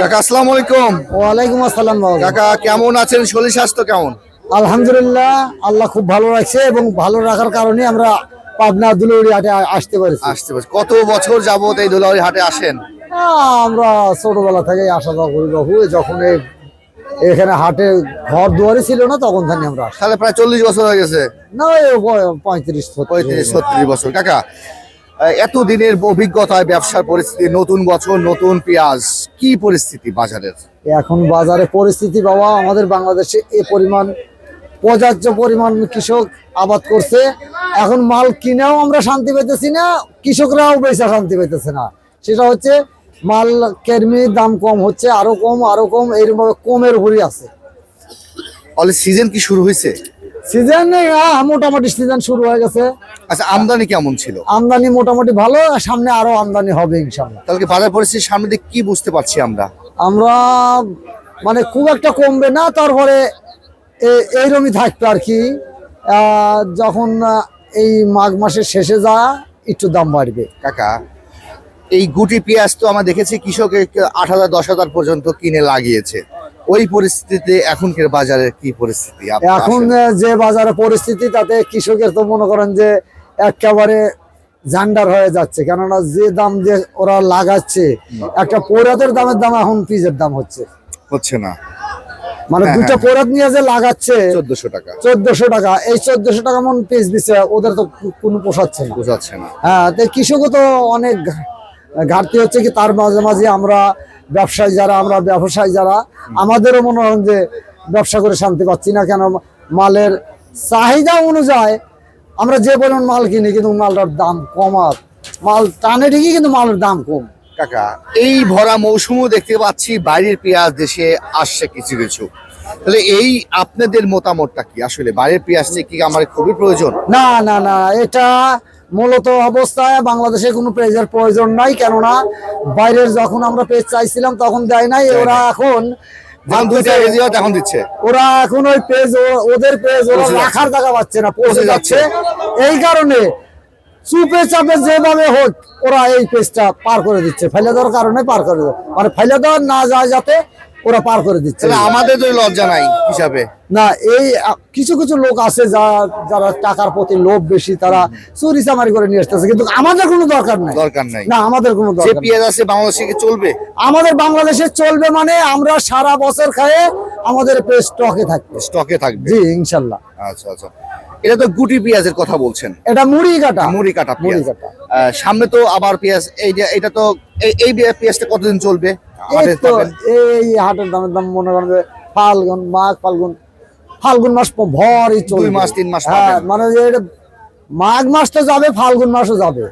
কাকা আসসালামু আলাইকুম ওয়ালাইকুম আসসালাম বাবা। কাকা কেমন আছেন? শরীর স্বাস্থ্য কেমন? আলহামদুলিল্লাহ আল্লাহ খুব ভালো রাখছে এবং ভালো রাখার কারণে আমরা পাবনা দুলুড়ি হাটে আসতে পারছি। আসতে পারছি। কত বছর যাবত এই দোলাউরি হাটে আসেন? আমরা ছোটবেলা থেকে আসা যাওয়া করি বাবু যখন এই- এখানে হাটে ঘর দুয়ারে ছিল না তখন থেকে আমরা তাহলে প্রায় চল্লিশ বছর হয়ে গেছে। না পঁয়ত্রিশ পঁয়ত্রিশ ছত্রিশ বছর। কাকা আহ, এত দিনের অভিজ্ঞতায় ব্যবসার পরিস্থিতি নতুন বছর নতুন পেঁয়াজ কি পরিস্থিতি বাজারের? এখন বাজারে পরিস্থিতি বাবা আমাদের বাংলাদেশে এ পরিমাণ পর্যাপ্ত পরিমাণ কৃষক আবাদ করছে। এখন মাল কিনেও আমরা শান্তি পেতেছি না কৃষকরাও বেচা শান্তি পেতেছে না। সেটা হচ্ছে মাল কেরমির দাম কম হচ্ছে আরও কম আরও কম এরকম ভাবে কমের উপরই আছে। সিজন কি শুরু হয়েছে? সিজন মোটামুটি সিজন শুরু হয়ে গেছে। আচ্ছা আমদানি কেমন ছিল? আমদানি মোটামুটি ভালো সামনে আরও আমদানি হবে ইনশাল্লাহ তাহলে বাজার পরিস্থিতির সামনে দিকে কি বুঝতে পারছি আমরা? আমরা মানে খুব একটা কমবে না তারপরে এইরকমই থাকবে আর কি। যখন এই মাঘ মাসের শেষে যা একটু দাম বাড়বে। কাকা এই গুটি পেঁয়াজ তো আমরা দেখেছি কৃষক আট হাজার দশ হাজার পর্যন্ত কিনে লাগিয়েছে। ওই পরিস্থিতিতে এখনকার বাজারে কি পরিস্থিতি? এখন যে বাজারে পরিস্থিতি তাতে কৃষকের তো মনে করেন যে একেবারে জান্ডার হয়ে যাচ্ছে। কেননা যে দাম যে ওরা লাগাচ্ছে একটা পৌরাতের দামের দাম এখন পিজের দাম হচ্ছে। হচ্ছে না। মানে হ্যাঁ, দুটো হ্যাঁ। নিয়ে যে লাগাচ্ছে চোদ্দশো টাকা। চোদ্দশো টাকা এই চোদ্দশো টাকা মন পিস দিচ্ছে ওদের তো কোনো পোষাচ্ছে না। বোঝাচ্ছে না। হ্যাঁ তো কৃষকও তো অনেক ঘাটতি হচ্ছে কি তার মাঝে মাঝে আমরা ব্যবসায়ী যারা আমরা ব্যবসায়ী যারা আমাদেরও মনে হয় যে ব্যবসা করে শান্তি পাচ্ছি না। কেন মালের চাহিদা অনুযায়ী আমরা যে পরিমাণ মাল কিনি কিন্তু মালটার দাম কমার মাল টানে ঠিকই কিন্তু মালের দাম কম। কাকা এই ভরা মৌসুমও দেখতে পাচ্ছি বাইরের পেঁয়াজ দেশে আসছে কিছু কিছু। তাহলে এই আপনাদের মতামতটা কি? আসলে বাইরের পেঁয়াজ নিয়ে কি আমার খুবই প্রয়োজন? না না না এটা মূলত অবস্থায় বাংলাদেশে কোনো পেজের প্রয়োজন নাই। কেননা বাইরের যখন আমরা পেজ চাইছিলাম তখন দেয় নাই। ওরা এখন যখন দুইটা হয় তখন দিচ্ছে। ওরা এখন ওই পেজ ওদের পেজ ওরা রাখার জায়গা পাচ্ছে না পৌঁছে যাচ্ছে। এই কারণে চুপে চাপে যেভাবে হোক ওরা এই পেজটা পার করে দিচ্ছে ফেলে দেওয়ার কারণে পার করে দেয় মানে ফেলে দেওয়ার না যায় যাতে ওরা পার করে দিচ্ছে। আমাদের তো লজ্জা নাই হিসাবে। না এই কিছু কিছু লোক আছে যা যারা টাকার প্রতি লোভ বেশি তারা চুরি চামারি করে নিয়ে আসতেছে। কিন্তু আমাদের কোনো দরকার নাই। দরকার নাই। না আমাদের কোনো দরকার। পেঁয়াজ আছে বাংলাদেশে চলবে? আমাদের বাংলাদেশে চলবে মানে আমরা সারা বছর খায়ে আমাদের স্টকে থাকবে। স্টকে থাকবে। জি ইনশাল্লাহ। আচ্ছা আচ্ছা। এটা তো গুটি পেঁয়াজের কথা বলছেন। এটা মুড়ি কাটা। মুড়ি কাটা মুড়ি কাটা। সামনে তো আবার পেঁয়াজ এই এটা তো এই এই পেঁয়াজটা কতদিন চলবে? এই হাটের দামের দাম মনে করেন যে ফাল্গুন মাঘ ফাল্গুন ফাল্গুন মাস ভরই চলবে। দুই মাস, তিন মাস হ্যাঁ মানে যে মাঘ মাস তো যাবে ফাল্গুন মাসও যাবে।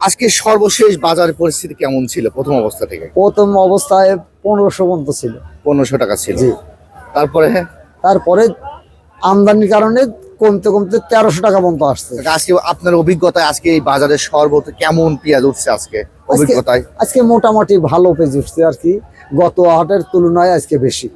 আজকে সর্বশেষ বাজার পরিস্থিতি কেমন ছিল প্রথম অবস্থা থেকে? প্রথম অবস্থায় পনেরোশো পর্যন্ত ছিল। পনেরোশো টাকা ছিল। জি। তারপরে হ্যাঁ? তারপরে আমদানির কারণে কমতে কমতে তেরোশো টাকা পর্যন্ত আসছে। আজকে আপনার অভিজ্ঞতায় আজকে এই বাজারের সর্বত কেমন পেঁয়াজ উঠছে আজকে? অভিজ্ঞতায়। আজকে মোটামুটি ভালো পেজ উঠছে আর কি। গত হাটের তুলনায় আজকে বেশি।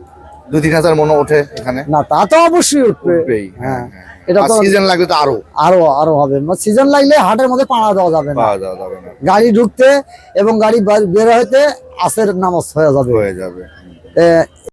দু তিন হাজার মনে ওঠে এখানে? না তা তো অবশ্যই উঠবে। হ্যাঁ হ্যাঁ, এটা তো সিজন লাগবে তো আরও। আরও আরও হবে। সিজন লাগলে হাটের মধ্যে পাড়া দেওয়া যাবে না। যাবে না। গাড়ি ঢুকতে এবং গাড়ি বের হইতে আসের নামাজ হয়ে যাবে। হয়ে যাবে।